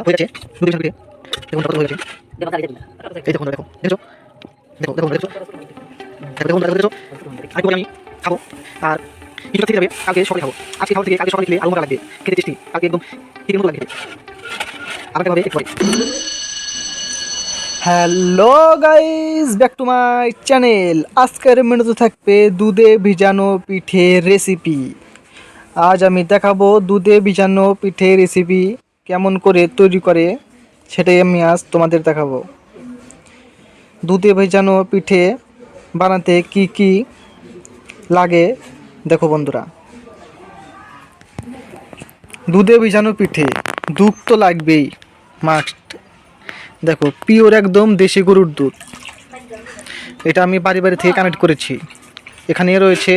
হয়ে পিঠে হয়ে hello guys back to my channel আজকের মেনুতে থাকবে দুধে ভিজানো পিঠের রেসিপি আজ আমি দেখাবো দুধে ভিজানো পিঠের রেসিপি কেমন করে তৈরি করে, সেটাই আমি আজ তোমাদের দেখাবো। দুধে ভেজানো পিঠে বানাতে কি কি লাগে, দেখো বন্ধুরা। দুধে ভিজানো পিঠে দুধ তো লাগবেই মাস্ট দেখো পিওর একদম দেশি গরুর দুধ। এটা আমি বাড়ি বাড়ি থেকে কানেক্ট করেছি। এখানে রয়েছে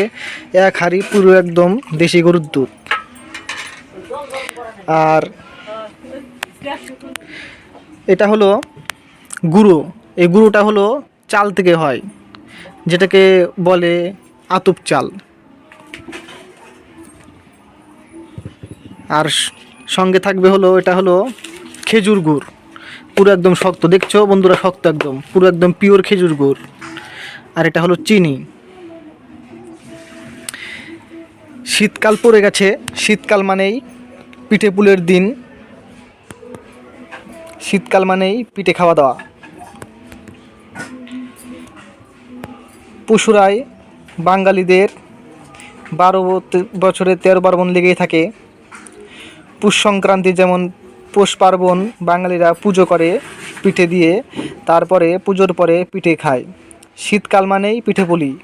এক হাঁড়ি পুরো একদম দেশি গরুর দুধ। আর এটা হলো গুঁড়ো। এই গুঁড়োটা হলো চাল থেকে হয়, যেটাকে বলে আতুপ চাল। আর সঙ্গে থাকবে হলো, এটা হলো খেজুর গুড়। পুরো একদম শক্ত, দেখছ বন্ধুরা শক্ত একদম, পুরো একদম পিওর খেজুর গুড়। আর এটা হলো চিনি। শীতকাল পড়ে গেছে। শীতকাল মানেই পিঠে পুলের দিন। শীতকাল মানেই পিঠে খাওয়া দাওয়া। পুষুরায় বাঙালিদের বারো বছরে তেরো পার্বণ লেগেই থাকে। পুষ সংক্রান্তি যেমন পৌষ পার্বণ, বাঙালিরা পুজো করে পিঠে দিয়ে, তারপরে পুজোর পরে পিঠে খায়। শীতকাল মানেই পিঠে পুলি,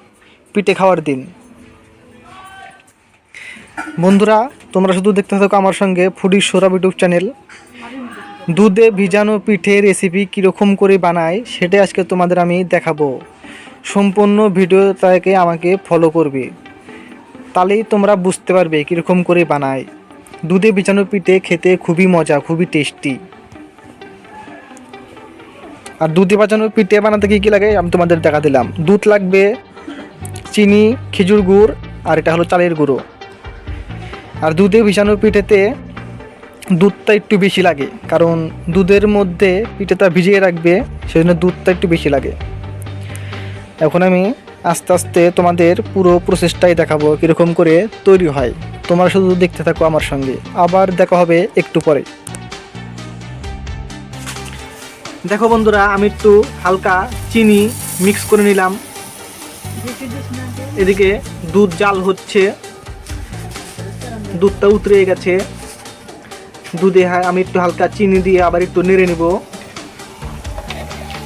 পিঠে খাওয়ার দিন। বন্ধুরা, তোমরা শুধু দেখতে থাকো আমার সঙ্গে ফুডি সৌরভ ইউটিউব চ্যানেল। দুধে ভিজানো পিঠে রেসিপি কীরকম করে বানায়, সেটাই আজকে তোমাদের আমি দেখাবো। সম্পূর্ণ ভিডিওটাকে আমাকে ফলো করবে। তাহলেই তোমরা বুঝতে পারবে কীরকম করে বানায়। দুধে বিছানো পিঠে খেতে খুবই মজা, খুবই টেস্টি আর দুধে ভাজানো পিঠে বানাতে কী কী লাগে আমি তোমাদের দেখা দিলাম। দুধ লাগবে চিনি, খেজুর গুড়, আর এটা হলো চালের গুঁড়ো। আর দুধে ভিজানো পিঠেতে দুধটা একটু বেশি লাগে, কারণ দুধের মধ্যে পিঠেটা ভিজিয়ে রাখবে, সেজন্য দুধটা একটু বেশি লাগে। এখন আমি আস্তে আস্তে তোমাদের পুরো প্রসেসটাই দেখাবো কীরকম করে তৈরি হয়। তোমরা শুধু দেখতে থাকো আমার সঙ্গে। আবার দেখা হবে একটু পরে। দেখো বন্ধুরা, আমি একটু হালকা চিনি মিক্স করে নিলাম। এদিকে দুধ জাল হচ্ছে। দুধটা উতরে গেছে। দুধে আমি একটু হালকা চিনি দিয়ে আবার একটু নেড়ে নিব।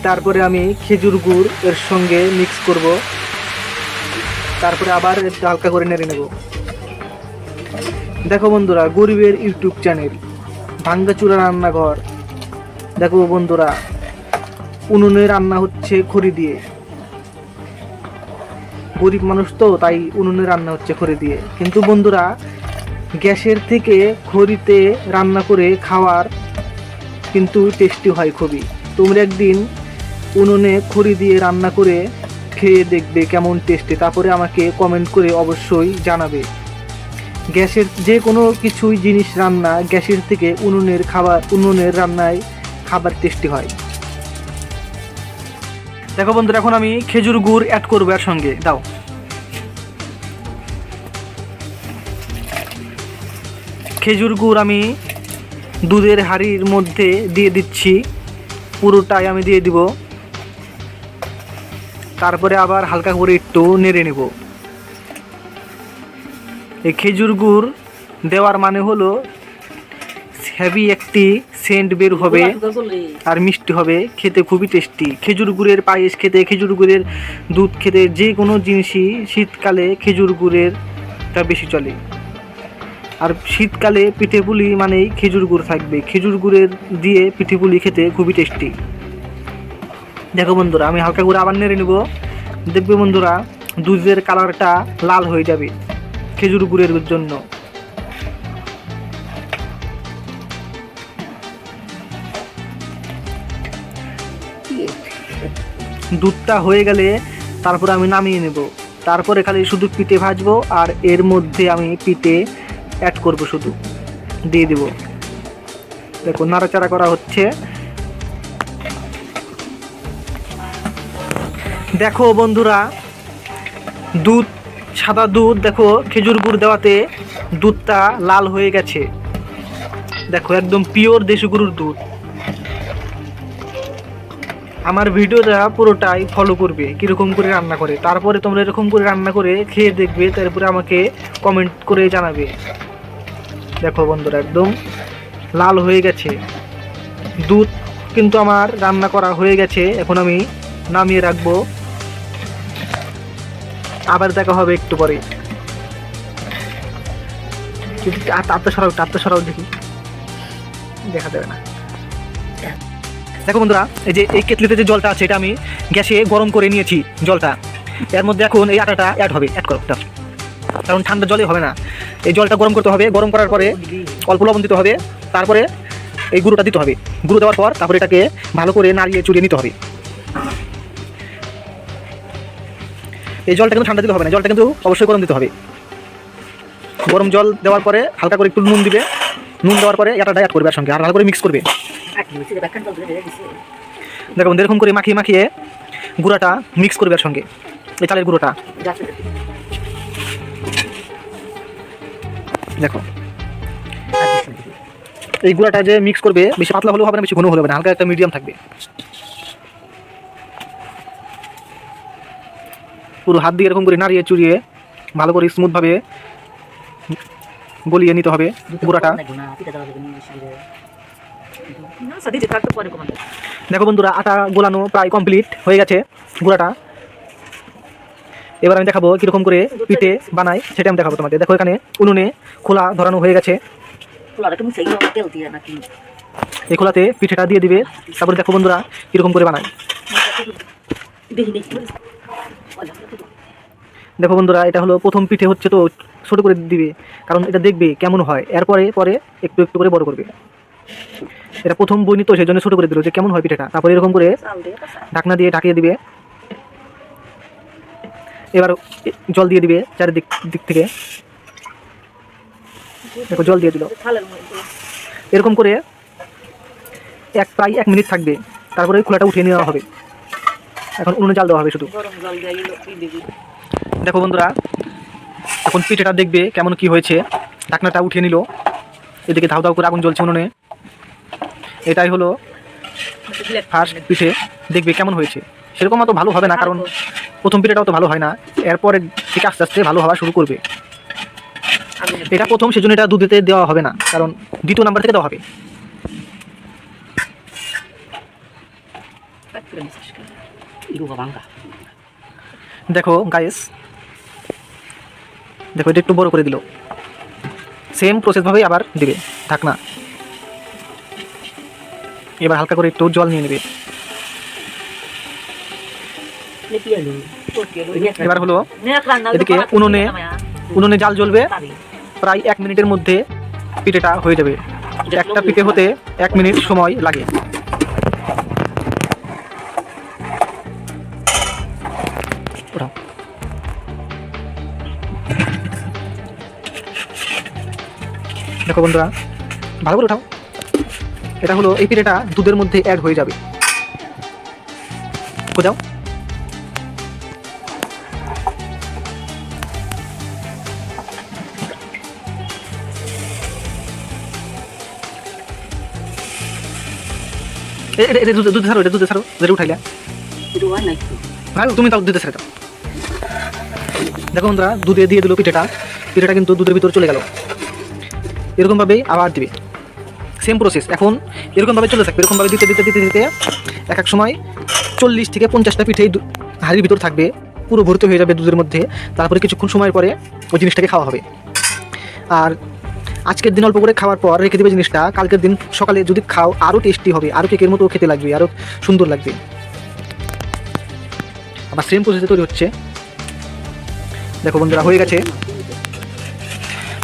তারপরে আমি খেজুর গুড় এর সঙ্গে মিক্স করব। তারপরে আবার একটু হালকা করে নেড়ে নেব। দেখো বন্ধুরা, গরিবের ইউটিউব চ্যানেল, ভাঙ্গাচুরা রান্নাঘর। দেখো বন্ধুরা, উনুনে রান্না হচ্ছে খড়ি দিয়ে। গরিব মানুষ তো, তাই উনুনে রান্না হচ্ছে খড়ি দিয়ে। কিন্তু বন্ধুরা গ্যাসের থেকে খড়িতে রান্না করে খাওয়ার কিন্তু টেস্টি হয় খুবই। তোমরা একদিন উনুনে খড়ি দিয়ে রান্না করে খেয়ে দেখবে কেমন টেস্টে, তারপরে আমাকে কমেন্ট করে অবশ্যই জানাবে। গ্যাসের যে কোনো কিছুই জিনিস রান্না, গ্যাসের থেকে উনুনের খাবার, উনুনের রান্নায় খাবার টেস্টি হয়। দেখো বন্ধুরা, এখন আমি খেজুর গুড় অ্যাড করব এর সঙ্গে দাও। খেজুর গুড় আমি দুধের হাঁড়ির মধ্যে দিয়ে দিচ্ছি। পুরোটাই আমি দিয়ে দিব। তারপরে আবার হালকা করে একটু নেড়ে নেব। এই খেজুর গুড় দেওয়ার মানে হলো হেভি একটি সেন্ট বের হবে আর মিষ্টি হবে খেতে খুবই টেস্টি খেজুর গুড়ের পায়েস খেতে খেজুর গুড়ের দুধ খেতে যে কোনো জিনিসই শীতকালে খেজুর গুড়ের টা বেশি চলে। আর শীতকালে পিঠে পুলি মানেই খেজুর গুড় থাকবে। খেজুর গুড়ের দিয়ে পিঠে পুলি খেতে খুবই টেস্টি দেখো বন্ধুরা, আমি হালকা করে আবার নেড়ে নেব। দেখবে বন্ধুরা, দুধের কালারটা লাল হয়ে যাবে খেজুর গুড়ের জন্য। দুধটা হয়ে গেলে তারপর আমি নামিয়ে নেব। তারপরে খালি শুধু পিঠে ভাজবো আর এর মধ্যে আমি পিঠে অ্যাড করব শুধু। দিয়ে দিব। দেখো, নাড়াচাড়া করা হচ্ছে। দেখো বন্ধুরা, দুধ, সাদা দুধ, দেখো, খেজুর গুড় দেওয়াতে দুধটা লাল হয়ে গেছে। দেখো, একদম পিওর দেশি গরুর দুধ। আমার ভিডিওটা পুরোটাই ফলো করবে, কীরকম করে রান্না করে। তারপরে তোমরা এরকম করে রান্না করে খেয়ে দেখবে, তারপরে আমাকে কমেন্ট করে জানাবে। দেখো বন্ধুরা, একদম লাল হয়ে গেছে। দুধ কিন্তু আমার রান্না করা হয়ে গেছে। এখন আমি নামিয়ে রাখব। আবার দেখা হবে একটু পরে। তাতে সরাও দেখি। দেখা দেবে না। দেখো বন্ধুরা, এই যে এই কেটলিতে যে জলটা আছে, এটা আমি গ্যাসে গরম করে নিয়েছি জলটা। এর মধ্যে এখন এই আটাটা অ্যাড হবে অ্যাড করো। কারণ ঠান্ডা জলে হবে না। এই জলটা গরম করতে হবে, গরম করার পরে অল্প লবণ দিতে হবে, তারপরে এই গুঁড়োটা দিতে হবে। গুঁড়ো দেওয়ার পর তারপরে এটাকে ভালো করে নাড়িয়ে চুড়িয়ে নিতে হবে। এই জলটা কিন্তু ঠান্ডা দিতে হবে না, জলটা কিন্তু অবশ্যই গরম দিতে হবে। গরম জল দেওয়ার পরে হালকা করে একটু নুন দিবে। নুন দেওয়ার পরে এটা অ্যাড করবে সঙ্গে, আর ভালো করে মিক্স করবে। দেখো এরকম করে মাখিয়ে মাখিয়ে গুঁড়াটা মিক্স করবে সঙ্গে, এই চালের গুঁড়োটা। দেখো। এই গুঁড়াটা যে মিক্স করবে, বেশি পাতলা হলেও হবে না, বেশি ঘন হলেও হবে না, হালকা একটা মিডিয়াম থাকবে। পুরো হাত দিয়ে এরকম করে নাড়িয়ে চুরিয়ে ভালো করে স্মুথভাবে গলিয়ে নিতে হবে গুঁড়াটা। দেখো বন্ধুরা, আটা গোলানো প্রায় কমপ্লিট হয়ে গেছে গুঁড়াটা। এবার আমি দেখাবো কীরকম করে পিঠে বানাই সেটা আমি দেখাবো তোমাকে দেখো এখানে উনুনে খোলা ধরানো হয়ে গেছে। এই খোলাতে পিঠেটা দিয়ে দিবে। তারপরে দেখো বন্ধুরা কীরকম করে বানাই দেখো বন্ধুরা এটা হলো প্রথম পিঠে হচ্ছে তো ছোট করে দিবে কারণ এটা দেখবে কেমন হয়। এরপরে পরে একটু একটু করে বড় করবে। এটা প্রথম বইনি তো সেই জন্য ছোট করে দিল যে কেমন হয় পিঠেটা। তারপরে এরকম করে ঢাকনা দিয়ে ঢাকিয়ে দিবে। এবার জল দিয়ে দিবে চারিদিক দিক থেকে। দেখো জল দিয়ে দিল। এরকম করে এক প্রায় এক মিনিট থাকবে। তারপরে ওই খোলাটা উঠিয়ে নেওয়া হবে। এখন উনুনে জাল দেওয়া হবে শুধু। দেখো। বন্ধুরা এখন পিঠেটা দেখবে কেমন কি হয়েছে। ঢাকনাটা উঠিয়ে নিল। এদিকে ধাউ ধাউ করে আগুন জ্বলছে উনুনে। এটাই হলো ফার্স্ট পিঠে। দেখবে কেমন হয়েছে। সেরকম অত ভালো হবে না কারণ প্রথম পিঠেটাও তো ভালো হয় না এরপরে থেকে আস্তে আস্তে ভালো হওয়া শুরু করবে। এটা প্রথম সেজন্য এটা দুধেতে দেওয়া হবে না কারণ দ্বিতীয় নাম্বার থেকে দেওয়া হবে। দেখো গাইস দেখো এটা একটু বড় করে দিল। সেম প্রসেসভাবেই আবার দিবে ঢাকনা। এবার হালকা করে একটু জল নিয়ে নেবে। এবার হলো, এদিকে উনুনে উনুনে জাল জ্বলবে, প্রায় এক মিনিটের মধ্যে পিঠেটা হয়ে যাবে। একটা পিঠে হতে এক মিনিট সময় লাগে। দেখো বন্ধুরা, ভালো করে উঠাও এটা হলো এই পিঠেটা দুধের মধ্যে অ্যাড হয়ে যাবে। কোথাও দুধে দুধে এটা দুধে ছাড়ো দুধে উঠাইলা ভালো তুমি তাও দুধে দাও। দেখো বন্ধুরা দুধে দিয়ে দিল পিঠেটা। পিঠেটা কিন্তু দুধের ভিতরে চলে গেল। এরকমভাবেই আবার দিবে। সেম প্রসেস এখন এরকমভাবে চলে থাকবে। এরকমভাবে দিতে দিতে দিতে দিতে এক এক সময় চল্লিশ থেকে পঞ্চাশটা পিঠেই হাঁড়ির ভিতর থাকবে। পুরো ভর্তি হয়ে যাবে দুধের মধ্যে। তারপরে কিছুক্ষণ সময় পরে ওই জিনিসটাকে খাওয়া হবে। আর আজকের দিন অল্প করে খাওয়ার পর রেখে দেবে জিনিসটা। কালকের দিন সকালে যদি খাও আরও টেস্টি হবে আরও কেকের মতো খেতে লাগবে আরও সুন্দর লাগবে। আবার সেম প্রসেসে তৈরি হচ্ছে। দেখো বন্ধুরা হয়ে গেছে।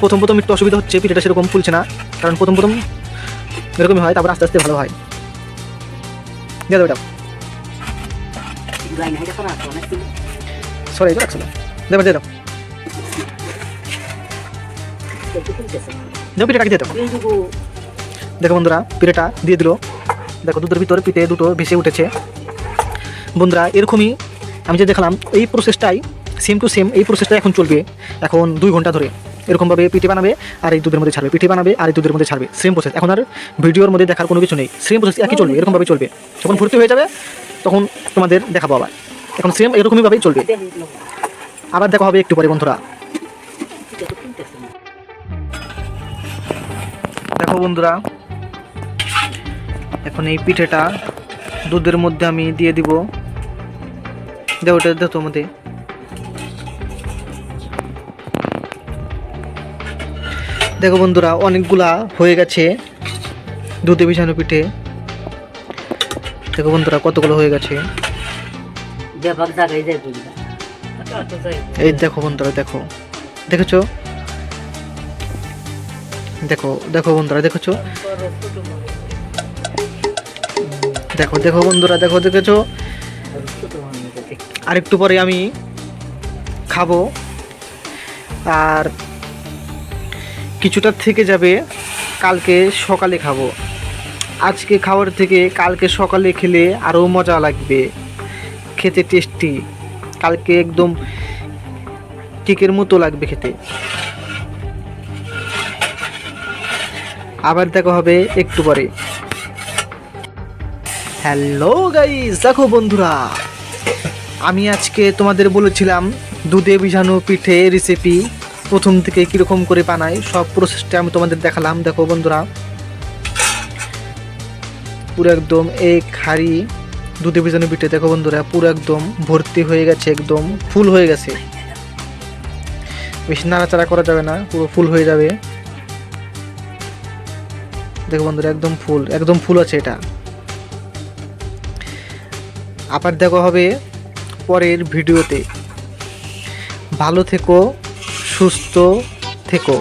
প্রথম প্রথম একটু অসুবিধা হচ্ছে পিঠাটা সেরকম ফুলছে না কারণ প্রথম প্রথম এরকমই হয় তারপর আস্তে আস্তে ভালো হয়। দিয়ে দাও এটা। সরে এটা রাখছো না। দেবো দিয়ে দাও। দাও পিঠেটাকে দিয়ে দাও। দেখো বন্ধুরা, পিঠেটা দিয়ে দিল। দেখো দুধের ভিতরে পিঠে দুটো ভেসে উঠেছে। বন্ধুরা, এরকমই আমি যে দেখলাম, এই প্রসেসটাই সেম টু সেম এই প্রসেসটা এখন চলবে, এখন দুই ঘণ্টা ধরে। এরকমভাবে পিঠে বানাবে, আর এই দুধের মধ্যে ছাড়বে। পিঠে বানাবে, আর এই দুধের মধ্যে ছাড়বে। সেম প্রসেস এখন আর ভিডিওর মধ্যে দেখার কোনো কিছু নেই। সেম প্রসেস একই চলবে, এরকমভাবে চলবে। যখন ভর্তি হয়ে যাবে, তখন তোমাদের দেখাবো আবার। এখন সেম এরকমইভাবেই চলবে। আবার দেখা হবে একটু পরে, বন্ধুরা। দেখো বন্ধুরা এখন এই পিঠেটা দুধের মধ্যে আমি দিয়ে দিব। দেখ ওটা দেখ মধ্যে দেখো বন্ধুরা অনেকগুলা হয়ে গেছে দুধে বিছানো পিঠে। দেখো বন্ধুরা কতগুলো হয়ে গেছে। এই দেখো বন্ধুরা দেখো। দেখেছ? দেখো দেখো বন্ধুরা, দেখেছ? দেখো দেখো বন্ধুরা, দেখো, দেখেছ? আরেকটু পরে আমি খাব। আর কিছুটা থেকে যাবে, কালকে সকালে খাব। আজকে খাওয়ার থেকে কালকে সকালে খেলে আরও মজা লাগবে। খেতে টেস্টি কালকে একদম কেকের মতো লাগবে খেতে। আবার দেখা হবে একটু পরে। হ্যালো গাইস দেখো বন্ধুরা, আমি আজকে তোমাদের বলেছিলাম দুধে ভিজানো পিঠে রেসিপি প্রথম থেকে কীরকম করে বানাই সব প্রসেসটা আমি তোমাদের দেখালাম, দেখো বন্ধুরা। পুরো একদম এক হাড়ি দুধে ভিজানো পিঠে, দেখো বন্ধুরা, পুরো একদম ভর্তি হয়ে গেছে, একদম ফুল হয়ে গেছে। বেশি নাড়াচাড়া করা যাবে না, পুরো ফুল হয়ে যাবে। দেখো বন্ধুরা, একদম ফুল একদম ফুল আছে এটা। আবার দেখা হবে পরের ভিডিওতে। ভালো থেকো, সুস্থ থেকো।